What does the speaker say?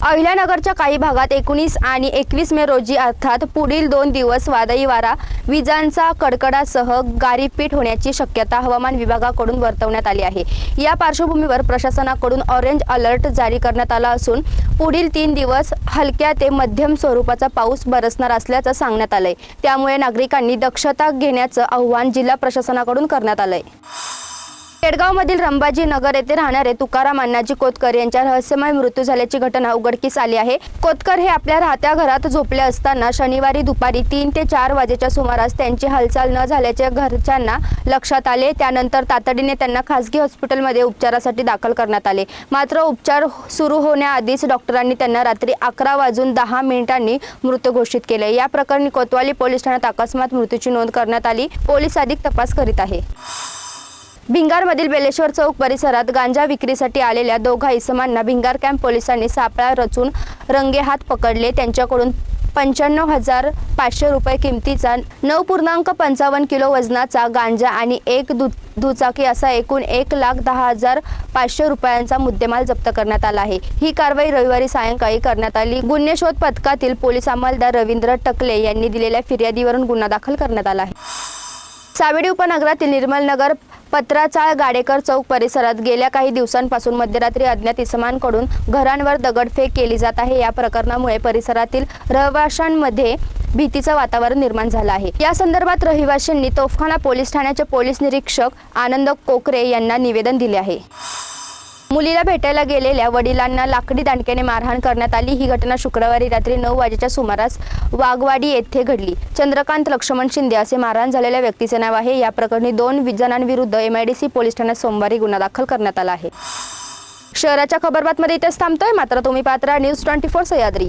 अहिल्यानगरच्या काही भागात एकोणीस आणि एकवीस मे रोजी अर्थात पुढील दोन दिवस वादळी वारा विजांचा कडकडासह गारीपीट होण्याची शक्यता हवामान विभागाकडून वर्तवण्यात आली आहे. या पार्श्वभूमीवर प्रशासनाकडून ऑरेंज अलर्ट जारी करण्यात आला असून पुढील तीन दिवस हलक्या ते मध्यम स्वरूपाचा पाऊस बरसणार असल्याचं सांगण्यात आलंय. त्यामुळे नागरिकांनी दक्षता घेण्याचं आव्हान जिल्हा प्रशासनाकडून करण्यात आलंय. केडगावमधील रंबाजी नगर येथे राहणारे तुकाराम अण्णाजी कोतकर यांच्या रहस्यमय मृत्यू झाल्याची घटना उघडकीस आली आहे. कोतकर हे आपल्या राहत्या घरात झोपले असताना शनिवारी दुपारी तीन ते चार वाजेच्या सुमारास त्यांची हालचाल न झाल्याचे घरच्यांना लक्षात आले. त्यानंतर तातडीने त्यांना खासगी हॉस्पिटलमध्ये उपचारासाठी दाखल करण्यात आले. मात्र उपचार सुरू होण्याआधीच डॉक्टरांनी त्यांना रात्री अकरा वाजून दहा मिनिटांनी मृत घोषित केले. या प्रकरणी कोतवाली पोलीस ठाण्यात अकस्मात मृत्यूची नोंद करण्यात आली. पोलीस अधिक तपास करीत आहे. भिंगारमधील बेलेश्वर चौक परिसरात गांजा विक्रीसाठी आलेल्या दोघा इसमांना भिंगार कॅम्प पोलिसांनी सापळा रचून रंगेहात पकडले. त्यांच्याकडून पंच्याण्णव हजार पाचशे रुपये किमतीचा नऊ पूर्णांक पंचावन्न किलो वजनाचा गांजा आणि एक दु दुचाकी असा एकूण एक लाख दहा हजार पाचशे रुपयांचा मुद्देमाल जप्त करण्यात आला आहे. ही कारवाई रविवारी सायंकाळी करण्यात आली. गुन्हे शोध पथकातील पोलीस अंमलदार रवींद्र टकले यांनी दिलेल्या फिर्यादीवरून गुन्हा दाखल करण्यात आला आहे. सावेडी उपनगरातील निर्मलनगर पत्राचाळ गाडेकर चौक परिसरात गेल्या काही दिवसांपासून मध्यरात्री अज्ञात इसमांकडून घरांवर दगडफेक केली जात आहे. या प्रकरणामुळे परिसरातील रहिवाशांमध्ये भीतीचं वातावरण निर्माण झालं आहे. या संदर्भात रहिवाशांनी तोफखाना पोलीस ठाण्याचे पोलीस निरीक्षक आनंद कोकरे यांना निवेदन दिले आहे. मुलीला भेटायला गेलेल्या वडिलांना लाकडी दांडक्याने मारहाण करण्यात आली. ही घटना शुक्रवारी रात्री नऊ वाजेच्या सुमारास वाघवाडी येथे घडली. चंद्रकांत लक्ष्मण शिंदे असे मारहाण झालेल्या व्यक्तीचे नाव आहे. या प्रकरणी दोन वि- जणांविरुद्ध एमआयडीसी पोलीस ठाण्यात सोमवारी गुन्हा दाखल करण्यात आला आहे. शहराच्या खबरबातमध्ये इथेच थांबतोय. मात्र तुम्ही पात्रा न्यूज ट्वेंटी फोर सह्याद्री.